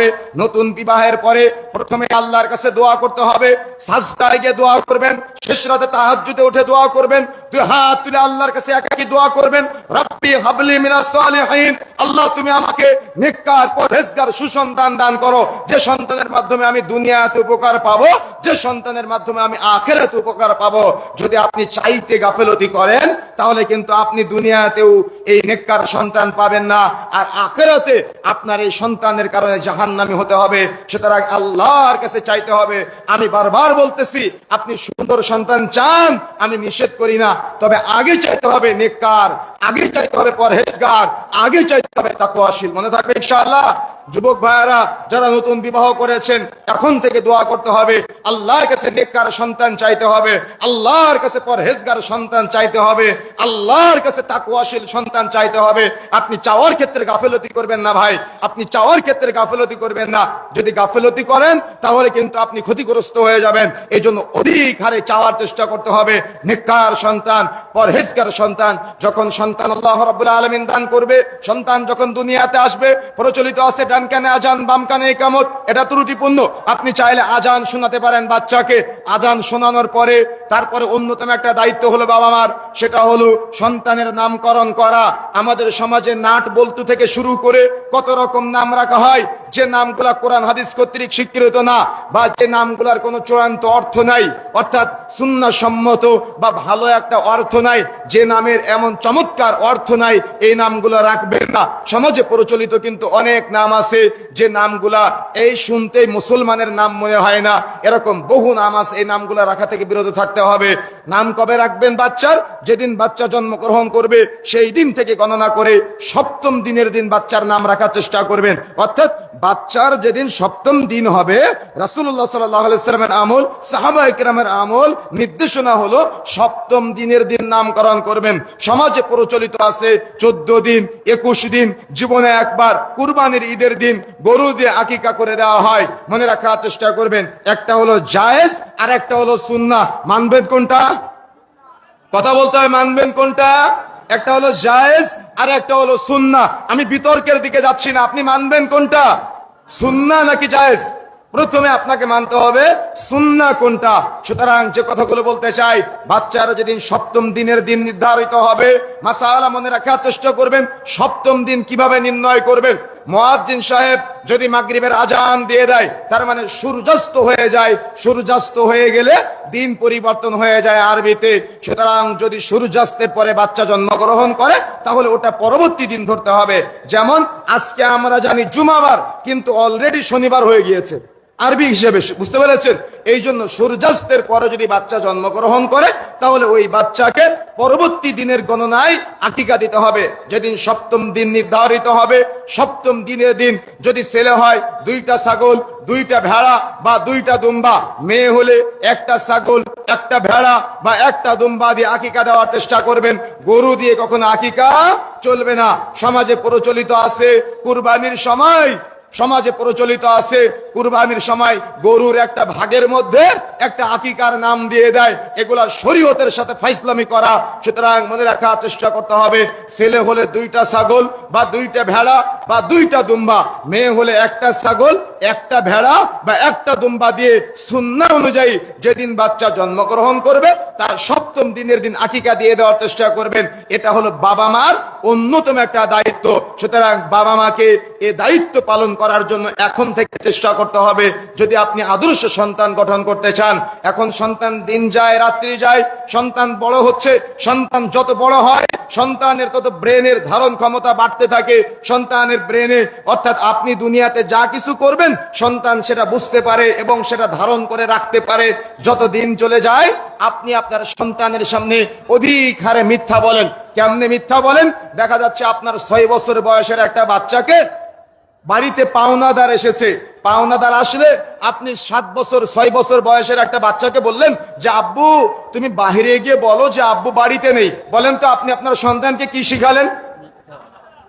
হবে। নতুন বিবাহের পরে প্রথমে আল্লাহর কাছে দোয়া করতে হবে। সাজদায় গিয়ে দোয়া করবেন। শেষ রাতে তাহাজ্জুদে উঠে দোয়া করবেন। দুই হাত তুলে আল্লাহর কাছে একাকি দোয়া করবেন। রব্বি হাবলি মিনাস সালিহিন। আল্লাহ, তুমি আমাকে নেককার, পরহেজগার, সুসন্তান দান করো। যে সন্তানের মাধ্যমে আমি দুনিয়াতে উপকার পাবো, যে সন্তানের মাধ্যমে আমি আখেরাতে উপকার পাবো। যদি আপনি চাইতে গাফেলতি করেন তাহলে কিন্তু আপনি দুনিয়াতেও এই নেককার সন্তান পাবেন না, আর আখেরাতে আপনার এই সন্তানের কারণে জাহান্নামি হতে হবে। সুতরাং আল্লাহর কাছে চাইতে হবে। আমি বারবার বলতেছি, আপনি সুন্দর সন্তান চান, আমি নিষেধ করি না। তবে আগে চাইতে হবে নেককার। আগে চাইতে হবে পরহেজগার, আগে চাইতে হবে তাকওয়াশীল। মনে থাকবে ইনশাআল্লাহ, যুবক ভাইয়ারা, যারা নতুন বিবাহ করেছেন, এখন থেকে দোয়া করতে হবে। আল্লাহর কাছে নেককার সন্তান চাইতে হবে। আল্লাহর কাছে পরহেজগার সন্তান চাইতে হবে। আল্লাহর কাছে তাকওয়াশীল সন্তান চাইতে হবে। আপনি চাওয়ার ক্ষেত্রে গাফেলতি করবেন না ভাই। আপনি চাওয়ার ক্ষেত্রে গাফেলতি করবেন না। যদি গাফেলতি করেন, তাহলে কিন্তু আপনি ক্ষতিগ্রস্ত হয়ে যাবেন। এই জন্য অধিক হারে চাওয়ার চেষ্টা করতে হবে। নেককার সন্তান, পরহেজগার সন্তান, যখন সন্তান আল্লাহ রাব্বুল আলামিন দান করবে। সন্তান যখন দুনিয়াতে আসবে, প্রচলিত আছে, ডান কানে আজান বাম কানে একামত, এটা ত্রুটিপূর্ণ। আপনি চাইলে আজান শোনাতে পারেন বাচ্চাকে। আজান শোনানোর পরে তারপরে অন্যতম একটা দায়িত্ব হলো বাবা মার, সেটা হলো সন্তানের নামকরণ করা। আমাদের সমাজে নাট বলতু থেকে শুরু করে কত রকম নাম রাখা হয় যে নামগুলা কোরআন হাদিস কর্তৃক স্বীকৃত না বা যে নামগুলার কোনো চূড়ান্ত অর্থ নাই, অর্থাৎ সুন্না সম্মত বা ভালো একটা অর্থ নাই, যে নামের এমন চমৎকার অর্থ নাই, এই নামগুলো রাখবেন না। সমাজে প্রচলিত কিন্তু অনেক নাম আছে, যে নামগুলা এই শুনতেই মুসলমানের নাম মনে হয় না। এরকম বহু নাম আছে, এই নামগুলা রাখা থেকে বিরত থাকতে হবে। নাম কবে রাখবেন বাচ্চার? যেদিন বাচ্চা জন্মগ্রহণ করবে, সেই দিন থেকে গণনা করে সপ্তম দিনের দিন বাচ্চার নাম রাখার চেষ্টা করবেন। অর্থাৎ বাচ্চার যেদিন সপ্তম দিন হবে রাসুল্লাহ সাল্লামের আমল, সাহাবা একরামের আমল, নির্দেশনা হলো সপ্তম দিনের দিন নামকরণ করবেন। সমাজে প্রচলিত আছে চোদ্দ দিন, একুশ দিন, জীবনে একবার কুরবানির ঈদের দিন, গরু দিয়ে আকিকা করে দেওয়া হয়। মনে রাখার চেষ্টা করবেন, একটা হলো জায়েজ, আর একটা হলো সুন্না মানবেন কোনটা? কথা বলতে হয়, মানবেন কোনটা? একটা হলো জায়েজ, আর একটা হলো সুন্না আমি বিতর্কের দিকে যাচ্ছি না, আপনি মানবেন কোনটা? সুন্না নাকি জায়েজ? প্রথমে আপনাকে মানতে হবে, সুন্না কোনটা? সুতরাং যে কথাগুলো বলতে চাই, বাচ্চারা যেদিন সপ্তম দিনের দিন নির্ধারিত হবে, মাসালা মনে রাখার চেষ্টা করবেন, সপ্তম দিন কীভাবে নির্ণয় করবেন? মোয়াজ্জিন সাহেব যদি মাগরিবের আজান দিয়ে দেয়, তার মানে সূর্যাস্ত হয়ে যায়। সূর্যাস্ত হয়ে গেলে দিন পরিবর্তন হয়ে যায় আরবিতে। সুতরাং যদি সূর্যাস্তের পরে বাচ্চা জন্মগ্রহণ করে, তাহলে ওটা পরবর্তী দিন ধরতে হবে। যেমন, আজকে আমরা জানি জুমাবার, কিন্তু অলরেডি শনিবার হয়ে গিয়েছে। আরবি হিসেবে বুঝতে পেরেছেন? এই জন্য সূর্যাস্তের পরে যদি বাচ্চা জন্মগ্রহণ করে, তাহলে ওই বাচ্চাকে পরবর্তী দিনের গণনায় আকিকা দিতে হবে। যেদিন সপ্তম দিন নির্ধারিত হবে, সপ্তম দিনের দিন যদি ছেলে হয়, দুইটা ছাগল, দুইটা ভেড়া বা দুইটা দুম্বা, মেয়ে হলে একটা ছাগল, একটা ভেড়া বা একটা দুম্বা দিয়ে আকিকা দেওয়ার চেষ্টা করবেন। গরু দিয়ে কখনো আকিকা চলবে না। সমাজে প্রচলিত আছে, কুরবানির সময় সমাজে প্রচলিত আছে, কুরবানির সময় গরুর একটা ভাগের মধ্যে একটা আকিকার নাম দিয়ে দেয়। এগুলা শরীয়তের সাথে ফাইসলামি করা। সুতরাং মনে রাখার চেষ্টা করতে হবে, ছেলে হলে দুইটা ছাগল বা দুইটা ভেড়া বা দুইটা দুম্বা। মেয়ে হলে একটা ছাগল, একটা ভেড়া বা একটা দুম্বা দিয়ে সুন্না অনুযায়ী যেদিন বাচ্চা জন্মগ্রহণ করবে, তার সপ্তম দিনের দিন আকিকা দিয়ে দেওয়ার চেষ্টা করবেন। এটা হলো বাবা মার অন্যতম একটা দায়িত্ব। সুতরাং বাবা মাকে এ দায়িত্ব পালন করার জন্য এখন থেকে চেষ্টা করতে হবে। যদি আপনি আদর্শ সন্তান গঠন করতে চান, এখন সন্তান দিন যায়, রাত্রি যায়, সন্তান বড় হচ্ছে, সন্তান যত বড় হয়, সন্তানের তত ব্রেনের ধারণ ক্ষমতা বাড়তে থাকে, সন্তানের ব্রেনে, অর্থাৎ আপনি দুনিয়াতে যা কিছু করবেন, সন্তান সেটা বুঝতে পারে এবং সেটা ধারণ করে রাখতে পারে। যত দিন চলে যায়, আপনি আপনার সন্তানের সামনে অধিক হারে মিথ্যা বলেন। কেমনে মিথ্যা বলেন? দেখা যাচ্ছে আপনার ছয় বছর বয়সের একটা বাচ্চাকে বাড়িতে পাওনাদার এসেছে। পাওনাদার আসলে আপনি সাত বছর, ছয় বছর বয়সের একটা বাচ্চাকে বললেন যে, আব্বু, তুমি বাহিরে গিয়ে বলো যে, আব্বু বাড়িতে নেই। বলেন তো, আপনি আপনার সন্তানকে কি শিখালেন?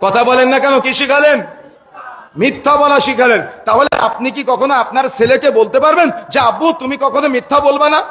কথা বলেন না কেন, কি শিখালেন? মিথ্যা বলা শিখালেন। তাহলে আপনি কি কখনো আপনার ছেলেকে বলতে পারবেন যে, আব্বু, তুমি কখনো মিথ্যা বলবা না?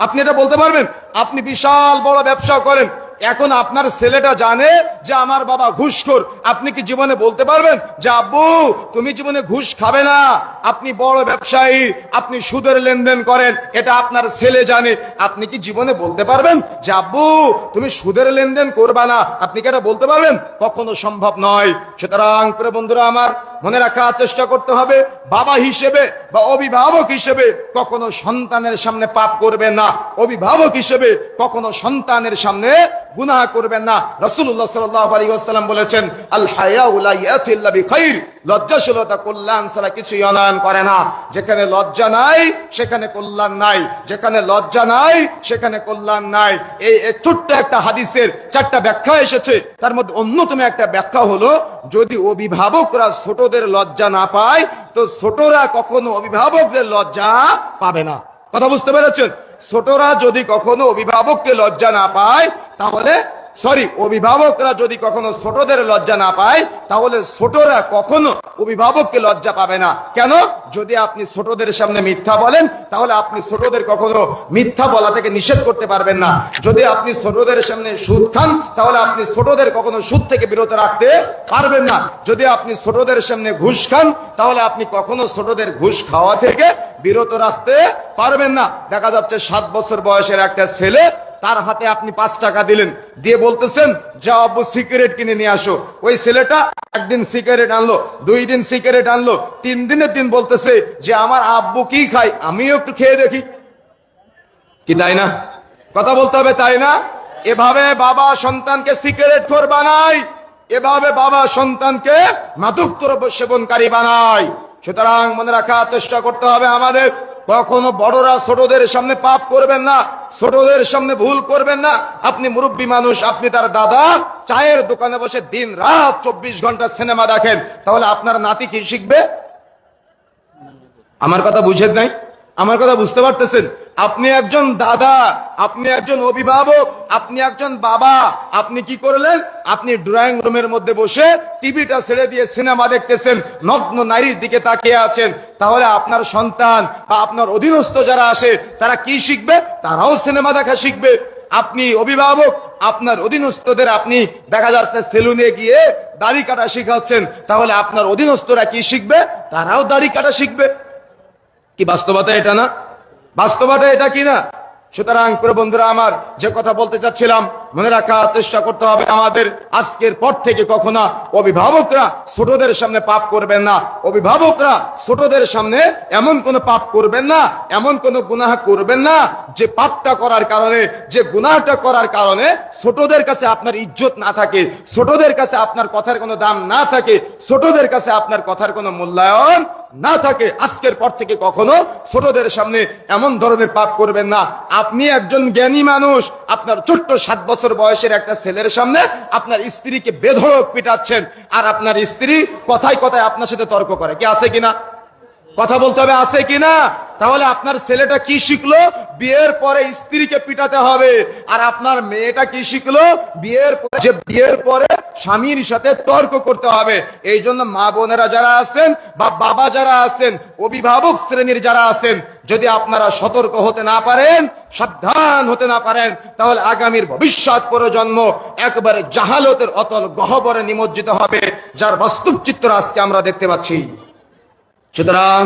আপনি এটা বলতে পারবেন? আপনি বিশাল বড় ব্যবসা করেন। এখন আপনার ছেলেটা জানে যে আমার বাবা ঘুষখোর আপনি কি জীবনে বলতে পারবেন যে, আব্বু, তুমি জীবনে ঘুষ খাবে না? আপনি বড় ব্যবসায়ী, আপনি সুদের লেনদেন করেন, এটা আপনার ছেলে জানে। আপনি কি জীবনে বলতে পারবেন যে, আব্বু, তুমি সুদের লেনদেন করবা না? আপনি কি এটা বলতে পারবেন? কখনো সম্ভব নয়। সুতরাং করে বন্ধুরা আমার, মনে রাখার চেষ্টা করতে হবে, বাবা হিসেবে বা অভিভাবক হিসেবে কখনো সন্তানের সামনে পাপ করবেন না। অভিভাবক হিসেবে কখনো সন্তানের সামনে গুনাহ করবেন না। রাসূলুল্লাহ সাল্লাল্লাহু আলাইহি ওয়াসাল্লাম বলেছেন, আল লজ্জাশীলতা কল্যাণ ছাড়া কিছুই অনয়ন করে না। যেখানে লজ্জা নাই, সেখানে কল্যাণ নাই। যেখানে লজ্জা নাই, সেখানে কল্যাণ নাই। এই ছোট্ট একটা হাদিসের চারটা ব্যাখ্যা এসেছে। তার মধ্যে অন্যতম একটা ব্যাখ্যা হলো, যদি অভিভাবকরা ছোটদের লজ্জা না পায়, তো ছোটরা কখনো অভিভাবকদের লজ্জা পাবে না। কথা বুঝতে পেরেছেন? ছোটরা যদি কখনো অভিভাবককে লজ্জা না পায়, তাহলে সরি, অভিভাবকরা যদি কখনো ছোটদের লজ্জা না পায়, তাহলে ছোটরা কখনো অভিভাবককে লজ্জা পাবে না। কেন? যদি আপনি ছোটদের সামনে মিথ্যা বলেন, তাহলে আপনি ছোটদের কখনো মিথ্যা বলা থেকে নিষেধ করতে পারবেন না। যদি আপনি ছোটদের সামনে সুদ খান, তাহলে আপনি ছোটদের কখনো সুদ থেকে বিরত রাখতে পারবেন না। যদি আপনি ছোটদের সামনে ঘুষ খান, তাহলে আপনি কখনো ছোটদের ঘুষ খাওয়া থেকে বিরত রাখতে পারবেন না। দেখা যাচ্ছে সাত বছর বয়সের একটা ছেলে তার হাতে আপনি পাঁচ টাকা দিলেন। দিয়ে বলতেছেন যা আব্বু, সিগারেট কিনে নিয়ে আসো। ওই ছেলেটা একদিন সিগারেট আনলো, দুই দিন সিগারেট আনলো, তিন দিনের দিন বলতেছে যে, আমার আব্বু কি খায়? আমিও একটু খেয়ে দেখি। কি, তাই না? কথা বলতে হবে, তাই না? এভাবে বাবা সন্তানকে সিগারেট খোর বানায়, এভাবে বাবা সন্তানকে মাদক দ্রব্য সেবনকারী বানায়। সুতরাং মনে রাখার চেষ্টা করতে হবে আমাদের। কখনো বড়রা ছোটদের সামনে পাপ করবেন না, ছোটদের সামনে ভুল করবেন না। আপনি মুরব্বী মানুষ, আপনি তার দাদা, চায়ের দোকানে বসে দিন রাত চব্বিশ ঘণ্টা সিনেমা দেখেন, তাহলে আপনার নাতি কি শিখবে? আমার কথা বুঝেন নাই? আমার কথা বুঝতে পারতেছেন? আপনি একজন দাদা, আপনি একজন অভিভাবক, আপনি একজন বাবা, আপনি কি করলেন? আপনি ড্রয়িং রুমের মধ্যে বসে টিভিটা ছেড়ে দিয়ে সিনেমা দেখতেছেন, নগ্ন নারীর দিকে তাকিয়ে আছেন। তাহলে আপনার সন্তান বা আপনার অধীনস্থ যারা আসে তারা কি শিখবে? তারাও সিনেমা দেখা শিখবে। আপনি অভিভাবক, আপনার অধীনস্থদের আপনি দেখা যাচ্ছে সেলুনে গিয়ে দাড়ি কাটা শিখাচ্ছেন। তাহলে আপনার অধীনস্থরা কি শিখবে? তারাও দাড়ি কাটা শিখবে। কি বাস্তবতা এটা না? বাস্তবতা এটা কি না সুতরাং প্রবন্ধুরা আমার যে কথা বলতে চাচ্ছিলাম মনে রাখার চেষ্টা করতে হবে আমাদের আজকের পর থেকে কখনো অভিভাবকরা ছোটদের সামনে পাপ করবেন না। অভিভাবকরা ছোটদের সামনে এমন কোন পাপ করবেন না, এমন কোন গুনাহ করবেন না, যে পাপটা করার কারণে, যে গুনাহটা করার কারণে ছোটদের কাছে আপনার ইজ্জত না থাকে, ছোটদের কাছে আপনার কথার কোনো দাম না থাকে, ছোটদের কাছে আপনার কথার কোনো মূল্যায়ন না থাকে। আজকের পর থেকে কখনো ছোটদের সামনে এমন ধরনের পাপ করবেন না। আপনি একজন জ্ঞানী মানুষ, আপনার ছোট্ট সাত বছর বয়সের একটা ছেলের সামনে আপনার স্ত্রীকে বেধড়ক পিটাচ্ছেন আর আপনার স্ত্রী কথায় কথায় আপনার সাথে তর্ক করে। কি আছে কিনা? কথা বলতে হবে, আছে কিনা? তাহলে আপনার ছেলেটা কি শিখলো? বিয়ের পরে স্ত্রীকে পিটাতে হবে। আর আপনার মেয়েটা কি শিখলো? বিয়ের পরে যে বিয়ের পরে স্বামীর সাথে তর্ক করতে হবে। এই জন্য মা বোনেরা যারা আছেন বা বাবা যারা আছেন, অভিভাবক শ্রেণির যারা আছেন, যদি আপনারা সতর্ক হতে না পারেন, সাবধান হতে না পারেন, তাহলে আগামীর ভবিষ্যৎ প্রজন্ম একবারে জাহালতের অতল গহবরে নিমজ্জিত হবে, যার বাস্তব চিত্র আজকে আমরা দেখতে পাচ্ছি। সুতরাং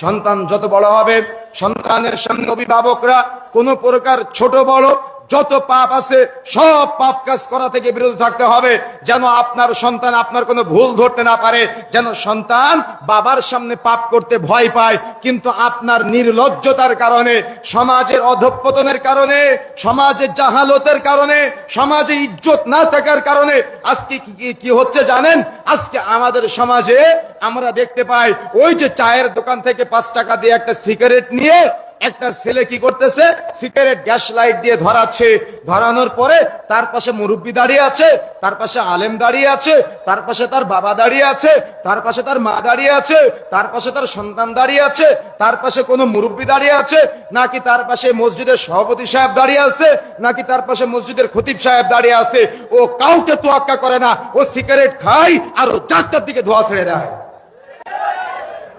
সন্তান যত বড় হবে সন্তানের সঙ্গে অভিভাবকরা কোনো প্রকার ছোট বড় যত পাপ আছে, সব পাপ কাজ করা থেকে বিরত থাকতে হবে, যেন আপনার সন্তান আপনার কোনো ভুল ধরতে না পারে, যেন সন্তান বাবার সামনে পাপ করতে ভয় পায়, কিন্তু আপনার নির্লজ্জতার কারণে, সমাজের অধঃপতনের কারণে, সমাজের জাহালতের কারণে, সমাজে ইজ্জত না থাকার কারণে, আজকে কি- হচ্ছে জানেন? আজকে আমাদের সমাজে আমরা দেখতে পাই, ওই যে চায়ের দোকান থেকে পাঁচ টাকা দিয়ে একটা সিগারেট নিয়ে একটা ছেলে কি করতেছে? সিগারেট, গ্যাস লাইট দিয়ে ধরাচ্ছে। ধরানোর পরে তার পাশে মুরব্বী দাঁড়িয়ে আছে, তার পাশে আলেম দাঁড়িয়ে আছে, তার পাশে তার বাবা দাঁড়িয়ে আছে, তার পাশে তার মা দাঁড়িয়ে আছে, তার পাশে তার সন্তান দাঁড়িয়ে আছে, তার পাশে কোনো মুরব্বী দাঁড়িয়ে আছে, নাকি তার পাশে মসজিদের সভাপতি সাহেব দাঁড়িয়ে আছে, নাকি তার পাশে মসজিদের খতিব সাহেব দাঁড়িয়ে আছে, ও কাউকে তোয়াক্কা করে না, ও সিগারেট খায় আর ও চারটার দিকে ধোয়া ছেড়ে দেয়।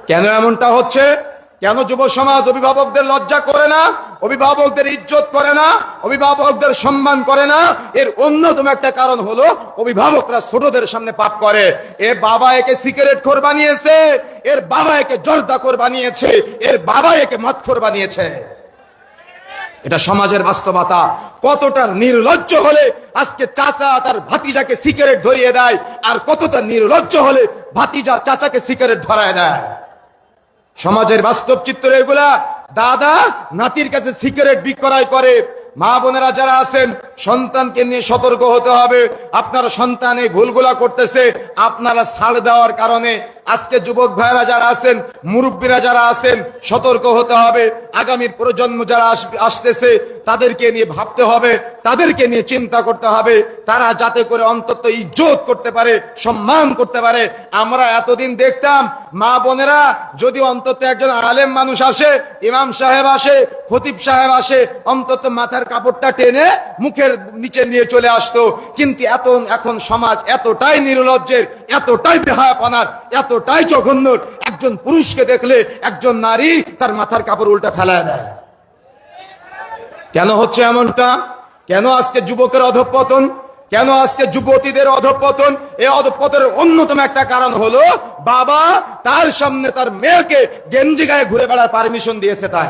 কেন এমনটা হচ্ছে? কেন যুব সমাজ অভিভাবকদের লজ্জা করে না? অভিভাবকদের ইজ্জত করে না? অভিভাবকদের সম্মান করে না? এর অন্যতম একটা কারণ হলো অভিভাবকরা ছোটদের সামনে পাপ করে। এ বাবা একে সিগারেট খোর বানিয়েছে, এর বাবা একে জর্দা খোর বানিয়েছে, এর বাবা একে মদ খোর বানিয়েছে। এটা সমাজের বাস্তবতা। কতটা নির্লজ্জ হলে আজকে চাচা তার ভাতিজাকে সিগারেট ধরিয়ে দেয়, আর কতটা নির্লজ্জ হলে ভাতিজা চাচাকে সিগারেট ধরায় দেয়। সমাজের বাস্তব চিত্র এগুলা দাদা নাতির কাছে সিগারেট বিক্রয় করে। মা বোনেরা যারা আছেন, সন্তানকে নিয়ে সতর্ক হতে হবে। আপনার সন্তান এই ভুলগুলা করতেছে, আপনারা ছাড় দেওয়ার কারণে আজকে যুবক ভাইরা যারা আছেন, মুরব্বীরা যারা আছেন, সতর্ক হতে হবে। আগামী প্রজন্ম যারা আসতেছে, তাদেরকে নিয়ে ভাবতে হবে, তাদেরকে নিয়ে চিন্তা করতে হবে। তারা যাতে করে অন্তত ইজ্জত করতে পারে, সম্মান করতে পারে। আমরা এতদিন দেখতাম মা বোনেরা, যদি অন্তত একজন আলেম মানুষ আসে, ইমাম সাহেব আসে, খতিব সাহেব আসে, অন্তত মাথার কাপড়টা টেনে মুখের নিচে নিয়ে চলে আসতো। কিন্তু এত এখন সমাজ এতটাই নির্লজ্জের, এতটাই বেহায়াপনার, এতটাই জঘন্য একজন পুরুষকে দেখলে একজন নারী তার মাথার কাপড় উল্টা ফেলায় দেয়। কেন হচ্ছে এমনটা? কেন আজকে যুবকের অধঃপতন? কেন আজকে যুবতীদের অধপতন? এই অধপতনের অন্যতম একটা কারণ হলো, বাবা তার সামনে তার মেয়েকে গেঞ্জি গায়ে ঘুরে বেড়ার পারমিশন দিয়েছে তাই।